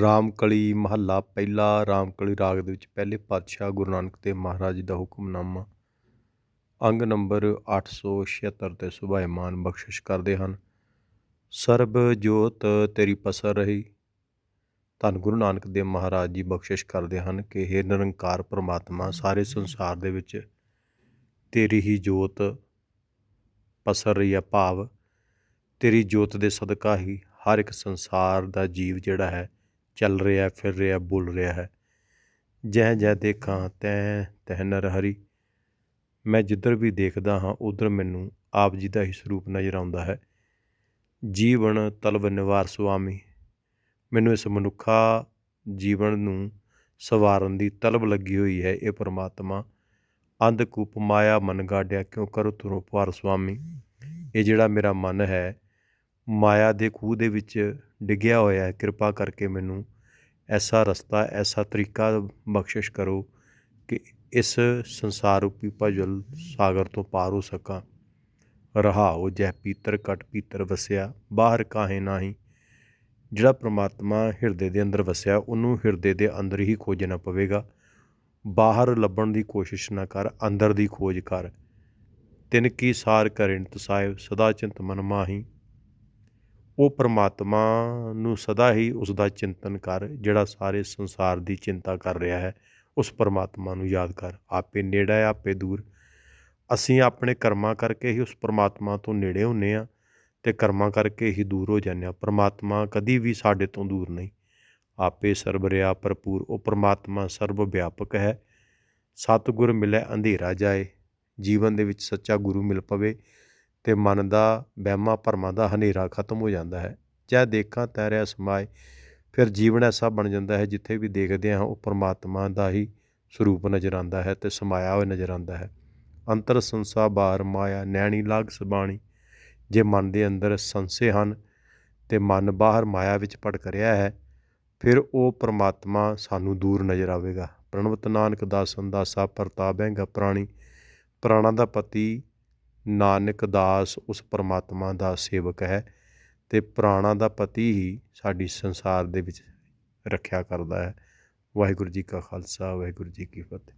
ਰਾਮਕਲੀ ਮਹੱਲਾ, ਪਹਿਲਾ ਰਾਮਕਲੀ ਰਾਗ ਦੇ ਵਿੱਚ ਪਹਿਲੇ ਪਾਤਸ਼ਾਹ ਗੁਰੂ ਨਾਨਕ ਦੇਵ ਮਹਾਰਾਜ ਜੀ ਦਾ ਹੁਕਮਨਾਮਾ। ਅੰਗ ਨੰਬਰ 876 ਤੇ ਸੁਭਾਇਮਾਨ ਬਖਸ਼ਿਸ਼ ਕਰਦੇ ਹਨ। ਸਰਬ ਜੋਤ ਤੇਰੀ ਪਸਰ ਰਹੀ। ਧੰਨ ਗੁਰੂ ਨਾਨਕ ਦੇਵ ਮਹਾਰਾਜ ਜੀ ਬਖਸ਼ਿਸ਼ ਕਰਦੇ ਹਨ ਕਿ ਇਹ ਨਿਰੰਕਾਰ ਪ੍ਰਮਾਤਮਾ, ਸਾਰੇ ਸੰਸਾਰ ਦੇ ਵਿੱਚ ਤੇਰੀ ਹੀ ਜੋਤ ਪਸਰ ਰਹੀ ਹੈ ਭਾਵ। ਤੇਰੀ ਜੋਤ ਦੇ ਸਦਕਾ ਹੀ ਹਰ ਇੱਕ ਸੰਸਾਰ ਦਾ ਜੀਵ ਜਿਹੜਾ ਹੈ ਚੱਲ ਰਿਹਾ, ਫਿਰ ਰਿਹਾ, ਬੋਲ ਰਿਹਾ ਹੈ। ਜਹ ਜਹ ਦੇਖਾਂ ਤੈ ਤਹ ਨਰ ਹਰੀ। ਮੈਂ ਜਿੱਧਰ ਵੀ ਦੇਖਦਾ ਹਾਂ, ਉਧਰ ਮੈਨੂੰ ਆਪ ਜੀ ਦਾ ਹੀ ਸਰੂਪ ਨਜ਼ਰ ਆਉਂਦਾ ਹੈ। ਜੀਵਨ ਤਲਬ ਨਿਵਾਰ ਸੁਆਮੀ। ਮੈਨੂੰ ਇਸ ਮਨੁੱਖਾ ਜੀਵਨ ਨੂੰ ਸਵਾਰਨ ਦੀ ਤਲਬ ਲੱਗੀ ਹੋਈ ਹੈ, ਇਹ ਪਰਮਾਤਮਾ। ਅੰਧਕੂਪ ਮਾਇਆ ਮਨ ਗਾਡਿਆ ਕਿਉਂ ਕਰੋ ਤੁਰੋ ਪਾਰ ਸੁਆਮੀ। ਇਹ ਜਿਹੜਾ ਮੇਰਾ ਮਨ ਹੈ ਮਾਇਆ ਦੇ ਖੂਹ ਦੇ ਵਿੱਚ ਡਿੱਗਿਆ ਹੋਇਆ ਕਿਰਪਾ ਕਰਕੇ ਮੈਨੂੰ ਐਸਾ ਰਸਤਾ, ਐਸਾ ਤਰੀਕਾ ਬਖਸ਼ਿਸ਼ ਕਰੋ ਕਿ ਇਸ ਸੰਸਾਰ ਰੂਪੀ ਭਜਲ ਸਾਗਰ ਤੋਂ ਪਾਰ ਹੋ ਸਕਾਂ। ਰਹਾਓ ਜੈ ਪੀਤਰ, ਕਟ ਪੀਤਰ ਵਸਿਆ, ਬਾਹਰ ਕਾਹੇ ਨਾਹੀ। ਜਿਹੜਾ ਪ੍ਰਮਾਤਮਾ ਹਿਰਦੇ ਦੇ ਅੰਦਰ ਵਸਿਆ, ਉਹਨੂੰ ਹਿਰਦੇ ਦੇ ਅੰਦਰ ਹੀ ਖੋਜਣਾ ਪਵੇਗਾ। ਬਾਹਰ ਲੱਭਣ ਦੀ ਕੋਸ਼ਿਸ਼ ਨਾ ਕਰ, ਅੰਦਰ ਦੀ ਖੋਜ ਕਰ। ਤਿਨ ਕੀ ਸਾਰ ਕਰਿਨ ਸਾਹਿਬ ਸਦਾ ਚਿੰਤ ਮਨ ਮਾਹੀ। ਉਹ ਪਰਮਾਤਮਾ ਨੂੰ ਸਦਾ ਹੀ ਉਸ ਦਾ ਚਿੰਤਨ ਕਰ, ਜਿਹੜਾ ਸਾਰੇ ਸੰਸਾਰ ਦੀ ਚਿੰਤਾ ਕਰ ਰਿਹਾ ਹੈ, ਉਸ ਪਰਮਾਤਮਾ ਨੂੰ ਯਾਦ ਕਰ। ਆਪੇ ਨੇੜਾ ਹੈ, ਆਪੇ ਦੂਰ। ਅਸੀਂ ਆਪਣੇ ਕਰਮਾਂ ਕਰਕੇ ਹੀ ਉਸ ਪਰਮਾਤਮਾ ਤੋਂ ਨੇੜੇ ਹੁੰਨੇ ਆ ਤੇ ਕਰਮਾਂ ਕਰਕੇ ਹੀ ਦੂਰ ਹੋ ਜਾਂਦੇ ਆ ਪਰਮਾਤਮਾ ਕਦੀ ਵੀ ਸਾਡੇ ਤੋਂ ਦੂਰ ਨਹੀਂ। ਆਪੇ ਸਰਬ ਰਿਆ ਭਰਪੂਰ, ਉਹ ਪਰਮਾਤਮਾ ਸਰਬ ਵਿਆਪਕ ਹੈ। ਸਤਿਗੁਰ ਮਿਲੇ, ਅੰਧੇਰਾ ਜਾਏ। ਜੀਵਨ ਦੇ ਵਿੱਚ ਸੱਚਾ ਗੁਰੂ ਮਿਲ ਪਵੇ। ਅਤੇ ਮਨ ਦਾ, ਵਹਿਮਾਂ ਭਰਮਾਂ ਦਾ ਹਨੇਰਾ ਖਤਮ ਹੋ ਜਾਂਦਾ ਹੈ। ਚਾਹੇ ਦੇਖਾਂ ਤੈਰਿਆ ਸਮਾਏ, ਫਿਰ ਜੀਵਨ ਐਸਾ ਬਣ ਜਾਂਦਾ ਹੈ ਜਿੱਥੇ ਵੀ ਦੇਖਦੇ ਹਾਂ, ਉਹ ਪਰਮਾਤਮਾ ਦਾ ਹੀ ਸਰੂਪ ਨਜ਼ਰ ਆਉਂਦਾ ਹੈ ਤੇ ਸਮਾਇਆ ਹੋਇਆ ਨਜ਼ਰ ਆਉਂਦਾ ਹੈ। ਅੰਤਰ ਸੰਸਾ ਬਾਹਰ ਮਾਇਆ, ਨੈਣੀ ਲਾਗ ਸਬਾਣੀ, ਜੇ ਮਨ ਦੇ ਅੰਦਰ ਸੰਸੇ ਹਨ ਤੇ ਮਨ ਬਾਹਰ ਮਾਇਆ ਵਿੱਚ ਭਟਕ ਰਿਹਾ ਹੈ, ਫਿਰ ਉਹ ਪਰਮਾਤਮਾ ਸਾਨੂੰ ਦੂਰ ਨਜ਼ਰ ਆਵੇਗਾ। ਪ੍ਰਣਵਤ ਨਾਨਕ ਦਾਸਨ ਦਾਸਾ ਪ੍ਰਤਾਪੈਂਗਾ ਪ੍ਰਾਣੀ, ਪ੍ਰਾਣਾ ਦਾ ਪਤੀ ਨਾਨਕ ਦਾਸ ਉਸ ਪਰਮਾਤਮਾ ਦਾ ਸੇਵਕ ਹੈ ਤੇ ਪ੍ਰਾਣਾ ਦਾ ਪਤੀ ਹੀ ਸਾਡੀ ਸੰਸਾਰ ਦੇ ਵਿੱਚ ਰੱਖਿਆ ਕਰਦਾ ਹੈ। ਵਾਹਿਗੁਰੂ ਜੀ ਕਾ ਖਾਲਸਾ, ਵਾਹਿਗੁਰੂ ਜੀ ਕੀ ਫਤਿਹ।